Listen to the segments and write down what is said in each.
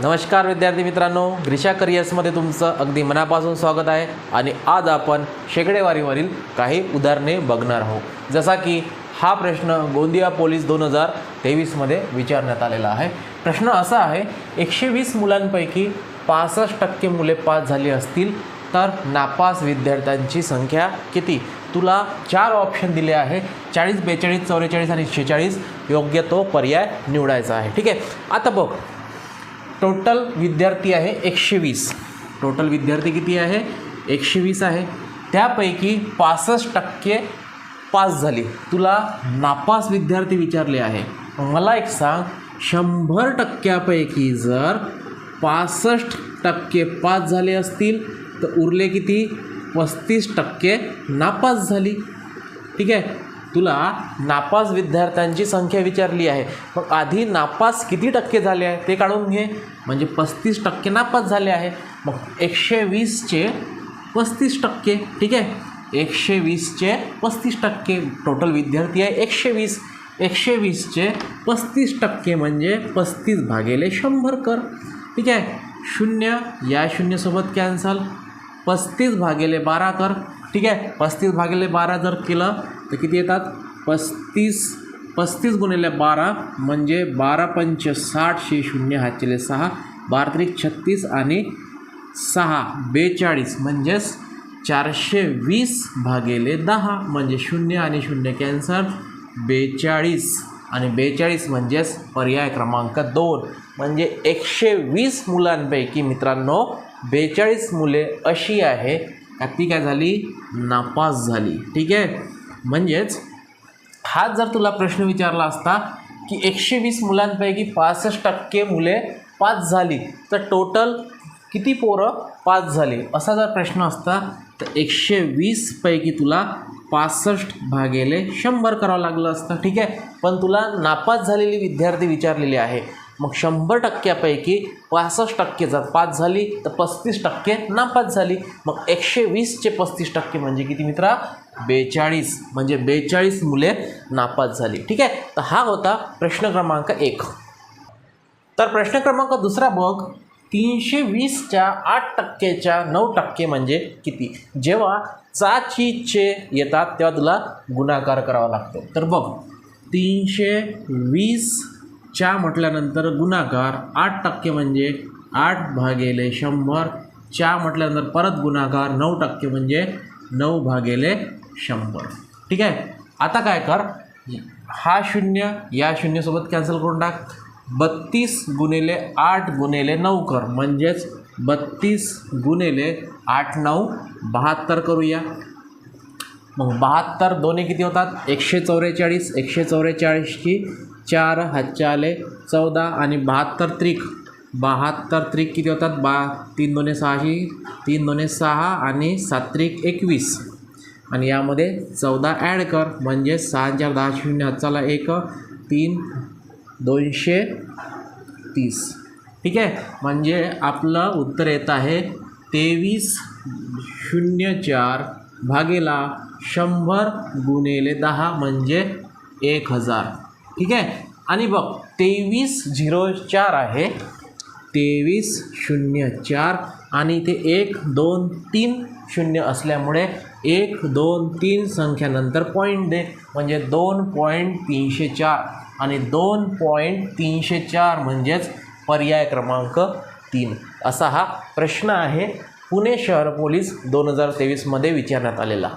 नमस्कार विद्यार्थी मित्रांनो ग्रिशा करिअर्समध्ये तुमचं अगदी मनापासून स्वागत आहे आणि आज आपण शेकडेवारीवरील काही उदाहरणे बघणार आहोत. जसा की हा प्रश्न गोंदिया पोलीस दोन हजार तेवीसमध्ये विचारण्यात आलेला आहे. प्रश्न असा आहे एकशे वीस मुलांपैकी पासष्ट टक्के मुले पास झाली असतील तर नापास विद्यार्थ्यांची संख्या किती? तुला चार ऑप्शन दिले आहे. चाळीस बेचाळीस चौवेचाळीस आणि शेहेचाळीस योग्य तो पर्याय निवडायचा आहे. ठीक आहे? आता बघ टोटल विद्यार्थी आहे एकशे वीस टोटल विद्यार्थी किती आहे? एकशे वीस आहे. त्यापैकी पासष्ट टक्के पास झाली. तुला नापास विद्यार्थी विचारले आहे. मला एक सांग शंभर टक्क्यापैकी जर पासष्ट टक्के पास झाले असतील तर उरले किती? पस्तीस टक्के नापास झाली. ठीक आहे? तुला नापास विद्यार्थ्यांची संख्या विचारली आहे. मग आधी नापास किती टक्के झाले आहे ते काढून घे. म्हणजे पस्तीस टक्के नापास झाले आहे. मग एकशे वीसचे पस्तीस टक्के ठीक आहे? एकशे वीसचे पस्तीस टक्के टोटल विद्यार्थी आहे एकशे वीस. एकशे वीसचे पस्तीस टक्के म्हणजे पस्तीस भागेले शंभर कर ठीक आहे? शून्य या शून्यसोबत कॅन्सल पस्तीस भागेले बारा कर ठीक आहे? पस्तीस भागेले बारा जर केलं तर किती येतात? पस्तीस पस्तीस गुणिले बारा म्हणजे बारा पंच साठशे शून्य हाचेले सहा बारा त्रिक छत्तीस आणि सहा बेचाळीस म्हणजेच चारशे वीस भागेले दहा म्हणजे शून्य आणि शून्य कॅन्सर बेचाळीस आणि बेचाळीस म्हणजेच पर्याय क्रमांक दोन म्हणजे एकशे वीस मुलांपैकी मित्रांनो बेचाळीस मुले अशी आहे का ती काय झाली? नापास झाली. ठीक आहे? म्हणजेच हाच जर तुला प्रश्न विचारला असता की एकशे वीस मुलांपैकी पासष्ट टक्के मुले पास झाली तर टोटल किती पोरं पास झाली? असा जर प्रश्न असता तर एकशे वीसपैकी तुला पासष्ट भागेले शंभर करावं लागलं असतं ठीक आहे? पण तुला नापास झालेली विद्यार्थी विचारलेली आहे. मग शंभर टक्क्यापैकी पासष्ट टक्के जर पास झाली तर पस्तीस टक्के नापास झाली. मग एकशे वीसचे पस्तीस टक्के म्हणजे किती मित्रा? बेचाळीस म्हणजे बेचाळीस मुले नापास झाली. ठीक आहे? तर हा होता प्रश्न क्रमांक एक. तर प्रश्न क्रमांक दुसरा बघ. तीनशे वीसच्या आठ टक्केच्या नऊ टक्के म्हणजे किती? जेव्हा चाची चे येतात तेव्हा तुला गुणाकार करावा लागतो. तर बघ. तीनशे वीसच्या म्हटल्यानंतर गुणाकार आठ टक्के म्हणजे आठ भागेले शंभर. च्या म्हटल्यानंतर परत गुणाकार नऊ टक्के म्हणजे नऊ भागेले शंभर. ठीक आहे? आता काय कर? हा शून्य या शून्यसोबत कॅन्सल करून टाक. बत्तीस गुणिले आठ गुणिले नऊ कर. म्हणजेच बत्तीस गुणिले आठ नऊ बहात्तर करूया. मग बहात्तर दोन्ही किती होतात? एकशे चौवेचाळीस एकशे चौवेचाळीसची चार हच्चाले चौदा आणि बहात्तर त्रिक. बहात्तर त्रिक किती होतात? बा तीन दोन्ही सहाशी तीन दोन्ही सहा आणि सात त्रिक एकवीस. आणि यामध्ये चौदा ॲड कर म्हणजे सहा चार दहा शून्य चला एक तीन दोनशे तीस. ठीक आहे? म्हणजे आपलं उत्तर येत आहे तेवीस शून्य चार भागेला शंभर गुणेले दहा म्हणजे एक हजार. ठीक आहे? आणि बघ तेवीस झिरो चार आहे. तेवीस शून्य चार आणि ते एक दोन तीन शून्य असल्यामुळे एक दोन तीन संख्यानंतर पॉईंट दे. म्हणजे दोन पॉईंट तीनशे चार. आणि दोन पॉईंट तीनशे चार म्हणजेच पर्याय क्रमांक तीन. असा हा प्रश्न आहे. पुणे शहर पोलीस दोन हजार तेवीसमध्ये विचारण्यात आलेला.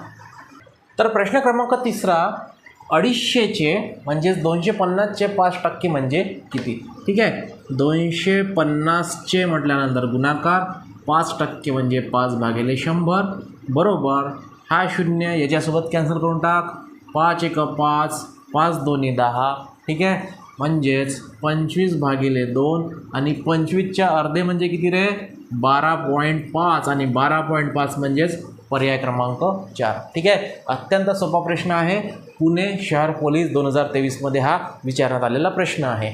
तर प्रश्न क्रमांक तिसरा अडीचशेचे म्हणजेच दोनशे पन्नासचे पाच टक्के म्हणजे किती? ठीक आहे? दोनशे पन्नासचे म्हटल्यानंतर गुणाकार पाच टक्के म्हणजे पाच भागिले शंभर. बरोबर? हा शून्य याच्यासोबत कॅन्सल करून टाक. पाच एक पाच पाच दोन्ही दहा. ठीक आहे? म्हणजेच पंचवीस भागिले दोन आणि पंचवीसच्या अर्धे म्हणजे किती रे? बारा पॉईंट पाच आणि बारा पॉईंट पाच म्हणजेच पर्याय क्रमांक चार. ठीक आहे? अत्यंत सोपा प्रश्न आहे. पुणे शहर पोलीस दोन हजार तेवीसमध्ये हा विचारण्यात आलेला प्रश्न आहे.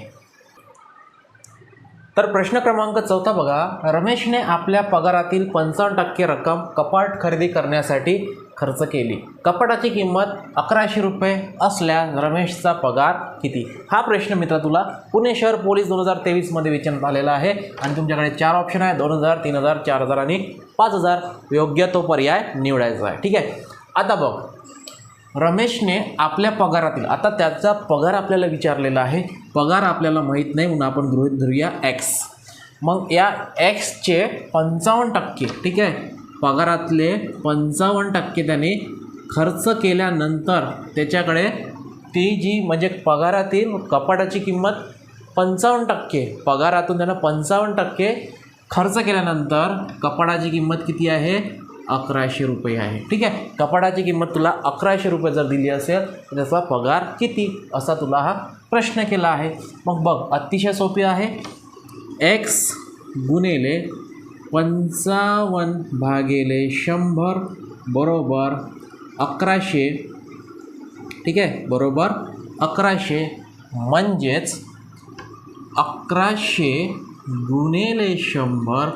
तर प्रश्न क्रमांक चौथा बघा. रमेशने आपल्या पगारातील पंचावन्न टक्के रक्कम कपाट खरेदी करण्यासाठी खर्च केली. कपाटाची किंमत अकराशे रुपये असल्यास रमेशचा पगार किती? हा प्रश्न मित्र तुला पुणे शहर पोलीस दोन हजार तेवीसमध्ये विचारण्यात आलेला आहे. आणि तुमच्याकडे चार ऑप्शन आहे दोन हजार तीन हजार चार हजार आणि पाच हजार. योग्य तो पर्याय निवडायचा आहे. ठीक आहे? आता बघ. रमेशने आपल्या पगारातील आता त्याचा पगार आपल्याला विचारलेला आहे. पगार आपल्याला माहीत नाही म्हणून आपण गृहित धरूया एक्स मग या एक्सचे पंचावन्न टक्के ठीक आहे? पगारातले पंचावन्न टक्के त्याने खर्च केल्यानंतर त्याच्याकडे ती जी म्हणजे पगारातील कपाटाची किंमत पंचावन्न टक्के पगारातून त्यानं पंचावन्न टक्के खर्च केल्यानंतर कपाटाची किंमत किती आहे? अकराशे रुपये आहे. ठीक आहे? कपाटाची किंमत तुला अकराशे रुपये जर दिली असेल तर त्याचा पगार किती? असा तुला हा प्रश्न केला आहे. मग बघ अतिशय सोपी आहे. एक्स गुणेले पंचावन्न भागिले शंभर बरोबर अकराशे. ठीक आहे? बरोबर अकराशे. म्हणजेच अकराशे गुणेले शंभर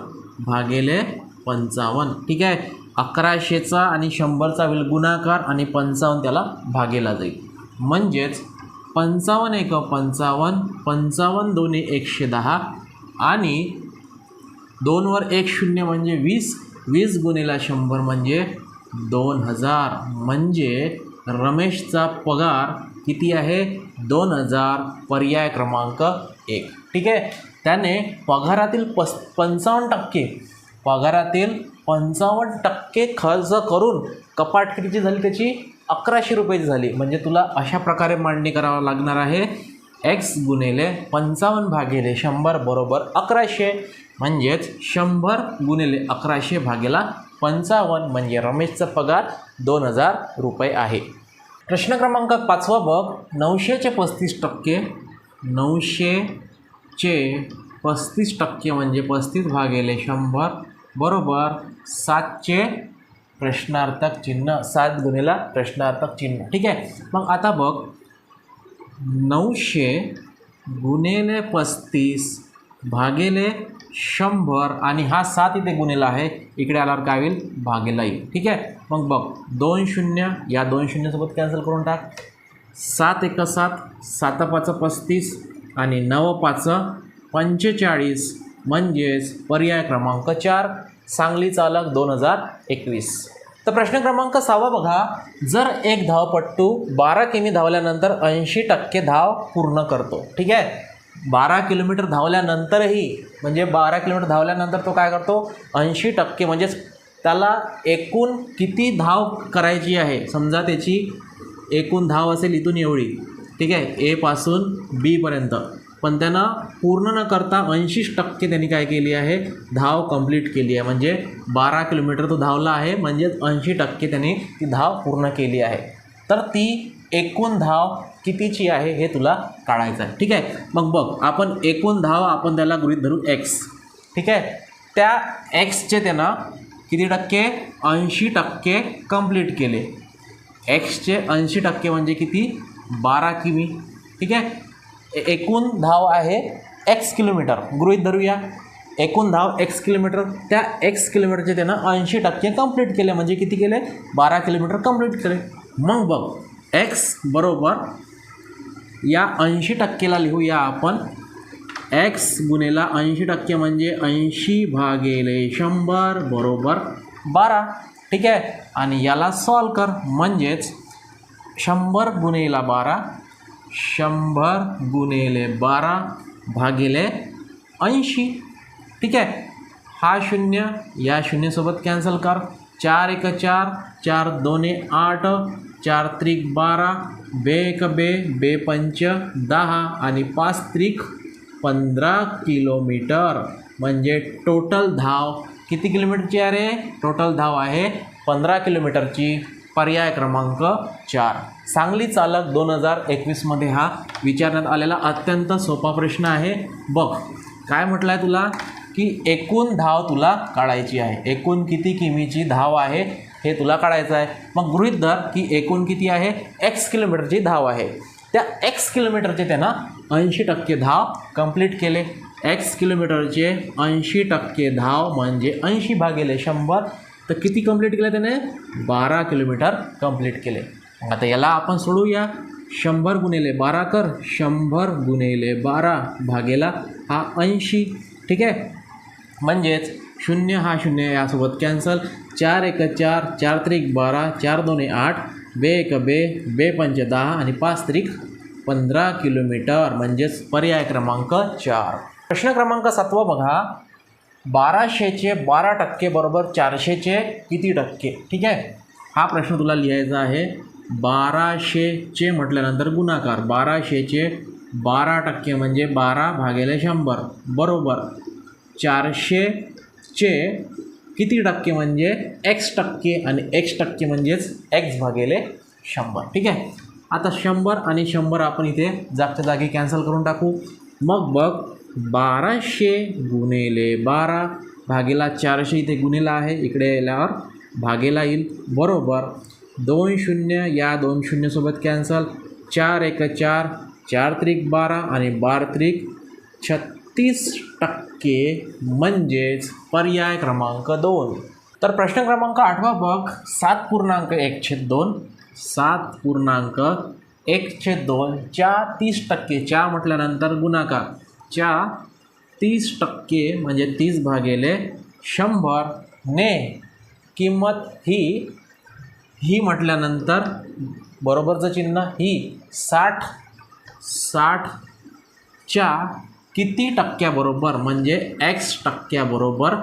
भागिले पंचावन्न. ठीक आहे? अकराशेचा आणि शंभरचा होईल गुणाकार आणि पंचावन्न त्याला भागेला जाईल. म्हणजेच पंचावन्न एक पंचावन्न पंचावन्न दोन्ही एकशे दहा आणि दोनवर एक शून्य म्हणजे वीस वीस गुणिला शंभर म्हणजे दोन हजार. म्हणजे रमेशचा पगार किती आहे? दोन हजार पर्याय क्रमांक एक. ठीक आहे? त्याने पगारातील पस पंचावन्न टक्के पगारातील पंचावन्न टक्के खर्च करून कपाट कितीची झाली त्याची अकराशे रुपयाची झाली. म्हणजे तुला अशा प्रकारे मांडणी करावं लागणार आहे. एक्स गुणिले पंचावन्न भागिले शंभर बरोबर अकराशे. म्हणजेच शंभर गुणिले अकराशे भागेला पंचावन्न म्हणजे रमेशचा पगार दोन हजार रुपये आहे. प्रश्न क्रमांक पाचवा बघ. नऊशेचे पस्तीस टक्के. नऊशेचे पस्तीस टक्के म्हणजे पस्तीस भागेले शंभर बरोबर सातचे प्रश्नार्थक चिन्ह सात गुणिला प्रश्नार्थक चिन्ह. ठीक आहे? मग आता बघ. नऊशे गुणिले पस्तीस भागिले शंभर आणि हा सात इथे गुन्हेला आहे. इकडे आल्यावर काय होईल? भागेला येईल. ठीक आहे? मग बघ दोन शून्य या दोन शून्यसोबत कॅन्सल करून टाक. सात एक सात सात पाच पस्तीस आणि नव पाच पंचेचाळीस म्हणजेच पर्याय क्रमांक चार सांगली चालक दोन हजार एकवीस. तर प्रश्न क्रमांक सहावा बघा. जर एक धावपट्टू बारा किमी धावल्यानंतर ऐंशी टक्के धाव पूर्ण करतो. ठीक आहे? बारा किलोमीटर धावल्यानंतरही म्हणजे बारा किलोमीटर धावल्यानंतर तो काय करतो? ऐंशी टक्के म्हणजेच त्याला एकूण किती धाव करायची आहे? समजा त्याची एकूण धाव असेल इथून एवढी. ठीक आहे? एपासून बीपर्यंत पण त्यांना पूर्ण न करता ऐंशी टक्के त्यांनी काय केली आहे? धाव कंप्लीट केली आहे. म्हणजे बारा किलोमीटर तो धावला आहे. म्हणजेच ऐंशी टक्के त्यांनी ती धाव पूर्ण केली आहे. तर ती एकूण धाव कितीची आहे हे तुला काढायचं आहे. ठीक आहे? मग बघ आपण एकूण धाव आपण त्याला गृहीत धरू एक्स ठीक आहे? त्या एक्सचे त्यांना किती टक्के? ऐंशी टक्के कंप्लीट केले. एक्सचे ऐंशी टक्के म्हणजे किती? बारा किमी. ठीक आहे? एकूण धाव आहे एक्स किलोमीटर. गृहित धरूया एकूण धाव एक्स किलोमीटर. त्या एक्स किलोमीटरचे त्यानं ऐंशी टक्के कंप्लीट केले. म्हणजे किती केले? बारा किलोमीटर कंप्लीट केले. मग बघ एक्स बरोबर या ऐंशी टक्केला लिहूया आपण. एक्स गुणेला ऐंशी टक्के म्हणजे ऐंशी भागेले शंभर बरोबर बारा. ठीक आहे? आणि याला सॉल्व कर. म्हणजेच शंभर गुणेला बारा शंभर गुणेले बारा भागिले ऐंशी. ठीक आहे? हा शून्य या शून्यसोबत कॅन्सल कर. चार एक चार चार दोन आठ चार त्रिक बारा बे एक बे बे पंच दहा आणि पाच त्रिक पंधरा किलोमीटर. म्हणजे टोटल धाव किती किलोमीटरची आहे रे? टोटल धाव आहे पंधरा किलोमीटरची. पर्याय क्रमांक चार. सांगली चालक दोन हजार एकवीसमध्ये हा विचारण्यात आलेला अत्यंत सोपा प्रश्न आहे. बघ काय म्हटलं आहे तुला? की एकूण धाव तुला काढायची आहे. एकूण किती किमीची धाव आहे हे तुला काढायचं आहे. मग गृहीत धर की एकूण किती आहे? एक्स किलोमीटरची धाव आहे. त्या एक्स किलोमीटरचे त्यानं ऐंशी टक्के धाव कंप्लीट केले. एक्स किलोमीटरचे ऐंशी टक्के धाव म्हणजे ऐंशी भागिले शंभर. तर किती कंप्लीट केलं त्याने? बारा किलोमीटर कंप्लीट केले. आता याला आपण सोडूया. शंभर गुणिले बारा कर. शंभर गुणिले बारा भागेला हा ऐंशी. ठीक आहे? म्हणजेच शून्य हा शून्य यासोबत कॅन्सल चार एक चार चार त्रिक बारा चार दोन आठ बे एक बे बे पंच दहा आणि पाच त्रिक पंधरा किलोमीटर म्हणजेच पर्याय क्रमांक चार. प्रश्न क्रमांक सातवा बघा. बाराशेचे बारा टक्के बरोबर चारशेचे किती टक्के? ठीक आहे? हा प्रश्न तुला लिहायचा आहे. बाराशेचे म्हटल्यानंतर गुणाकार. बाराशेचे बारा टक्के म्हणजे बारा भागेले शंभर. बरोबर. चारशेचे किती टक्के म्हणजे एक्स टक्के आणि एक्स टक्के म्हणजेच एक्स भागेले शंभर. ठीक आहे? आता शंभर आणि शंभर आपण इथे जागच्या जागी कॅन्सल करून टाकू. मग बघ बाराशे गुणिले बारा भागेला चारशे इथे गुन्हेला आहे. इकडे आल्यावर भागेला येईल. बरोबर दोन शून्य या दोन शून्यसोबत कॅन्सल चार एक चार चार त्रिक बारा आणि बार त्रिक छत्तीस टक्के म्हणजेच पर्याय क्रमांक दोन. तर प्रश्न क्रमांक आठवा बघ. सात पूर्णांक एक छेद दोन. सात पूर्णांक एक छेद दोन. च्या तीस टक्के च्या म्हटल्यानंतर गुणाकार. च्या तीस टक्के म्हणजे तीस भागेले शंभर ने किंमत ही ही म्हटल्यानंतर बरोबरचं चिन्ह ही साठ साठच्या किती टक्क्याबरोबर म्हणजे एक्स टक्क्याबरोबर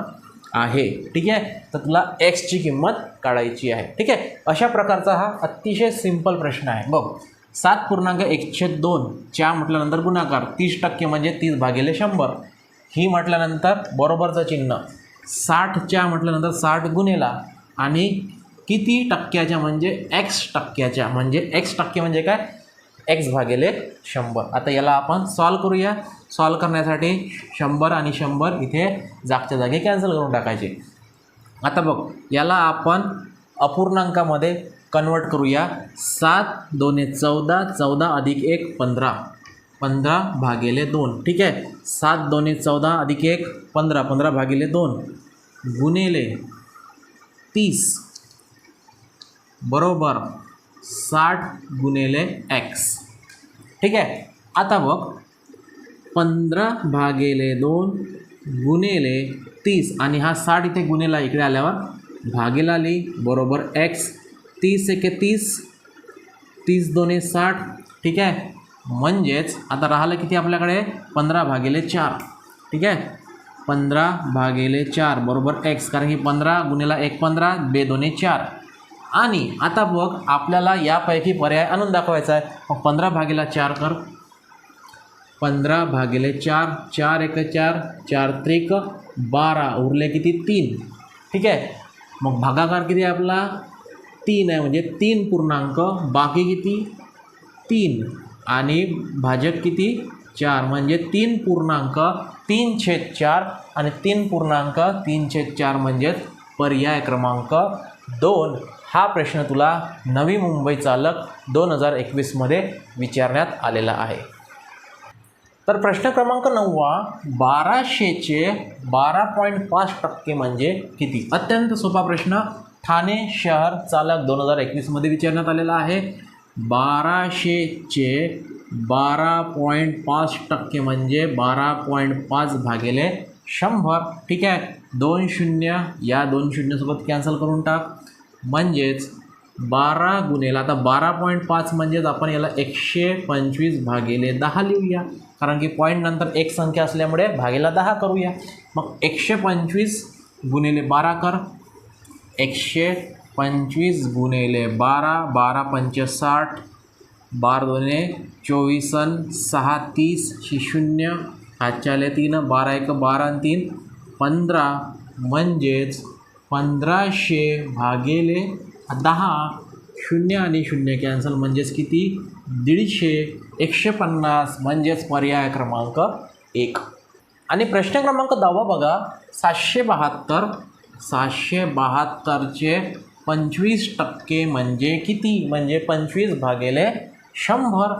आहे. ठीक आहे? तर तुला एक्सची किंमत काढायची आहे. ठीक आहे? अशा प्रकारचा हा अतिशय सिंपल प्रश्न आहे. बघ. सात पूर्णांक एकशे दोन च्या म्हटल्यानंतर गुणाकार तीस टक्के म्हणजे तीस भागिले शंभर. ही म्हटल्यानंतर बरोबरचं चिन्ह. साठच्या म्हटल्यानंतर साठ गुणेला आणि किती टक्क्याच्या म्हणजे एक्स टक्क्याच्या म्हणजे एक्स टक्के म्हणजे काय? एक्स भागिले शंभर. आता याला आपण सॉल्व करूया. सॉल्व करण्यासाठी शंभर आणि शंभर इथे जागच्या जागी कॅन्सल करून टाकायचे. आता बघ याला आपण अपूर्णांकामध्ये कन्वर्ट करूया. सात दोने चौदा चौदा अधिक एक पंधरा. पंधरा भागिले दोन. ठीक आहे? सात दोने चौदा अधिक एक पंधरा. पंधरा भागिले दोन. गुणिले तीस. बरोबर. साठ गुणिले एक्स. ठीक आहे? आता बघ. पंधरा भागिले दोन गुणिले तीस. आणि हा साठ इथे गुन्हेला इकडे आल्यावर भागेला आली. बरोबर एक्स. तीस एके तीस तीस दोन्ही साठ ठीक आहे? म्हणजेच आता राहिलं किती आपल्याकडे? पंधरा भागिले चार ठीक आहे? पंधरा भागिले चार बरोबर एक्स कारण की पंधरा गुन्हेला एक पंधरा बे दोन्ही चार. आणि आता बघ आपल्याला यापैकी पर्याय आणून दाखवायचा आहे. मग पंधरा भागेला चार कर. पंधरा भागिले चार चार एक चार चार त्रिक बारा उरले किती तीन ठीक आहे? मग भागाकार किती आपला? तीन आहे म्हणजे तीन पूर्णांक बाकी किती? तीन. आणि भाजक किती? चार. म्हणजे तीन पूर्णांक तीन छेद चार आणि तीन पूर्णांक तीन छेद चार म्हणजेच पर्याय क्रमांक दोन. हा प्रश्न तुला नवी मुंबई चालक दोन हजार एकवीसमध्ये विचारण्यात आलेला आहे. तर प्रश्न क्रमांक नववा बाराशेचे बारा पॉईंट पाच टक्के म्हणजे किती? अत्यंत सोपा प्रश्न. ठाणे शहर चालक दोन हजार एकवीसमध्ये विचारण्यात आलेला आहे. बाराशेचे बारा पॉईंट पाच टक्के म्हणजे बारा पॉईंट पाच भागेले शंभर. ठीक आहे. दोन शून्य या दोन शून्यसोबत कॅन्सल करून टाक. म्हणजेच बारा गुन्हेला आता बारा पॉईंट पाच म्हणजेच आपण याला एकशे पंचवीस भागेले दहा लिहूया. कारण की पॉईंट नंतर एक संख्या असल्यामुळे भागेला दहा करूया. मग एकशे पंचवीस गुन्हेले बारा कर. एकशे पंचवीस गुणिले बारा बारा पंच साठ बार दोने चोवीसन सहा तीस शी शून्य. हातच्याले तीन बारा एक बारा आणि तीन पंधरा. म्हणजेच पंधराशे भागेले दहा. शून्य आणि शून्य कॅन्सल म्हणजेच किती? दीडशे. एकशे पन्नास म्हणजेच पर्याय क्रमांक एक. आणि प्रश्न क्रमांक दहावा बघा. सातशे बहात्तर सातशे बहात्तरचे पंचवीस टक्के म्हणजे किती? म्हणजे पंचवीस भागेले शंभर.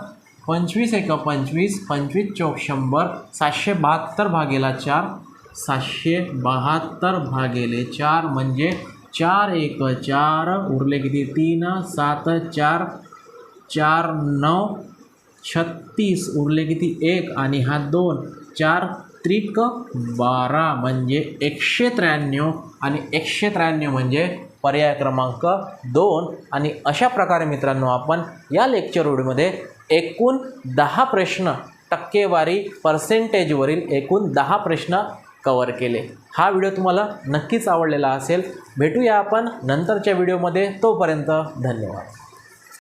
पंचवीस एक पंचवीस पंचवीस चौक शंभर. सातशे बहात्तर भागेला चार. सातशे बहात्तर भागेले चार म्हणजे चार एक चार. उरले किती? तीन सात चार. चार नऊ. छत्तीस. उरले किती? एक आणि हा दोन. चार त्रिक बारा म्हणजे एकशे त्र्याण्णव आणि एकशे त्र्याण्णव म्हणजे पर्याय क्रमांक दोन. आणि अशा प्रकारे मित्रांनो आपण या लेक्चर व्हिडिओमध्ये एकूण दहा प्रश्न टक्केवारी पर्सेंटेजवरील एकूण दहा प्रश्न कवर केले. हा व्हिडिओ तुम्हाला नक्कीच आवडलेला असेल. भेटूया आपण नंतरच्या व्हिडिओमध्ये तोपर्यंत धन्यवाद.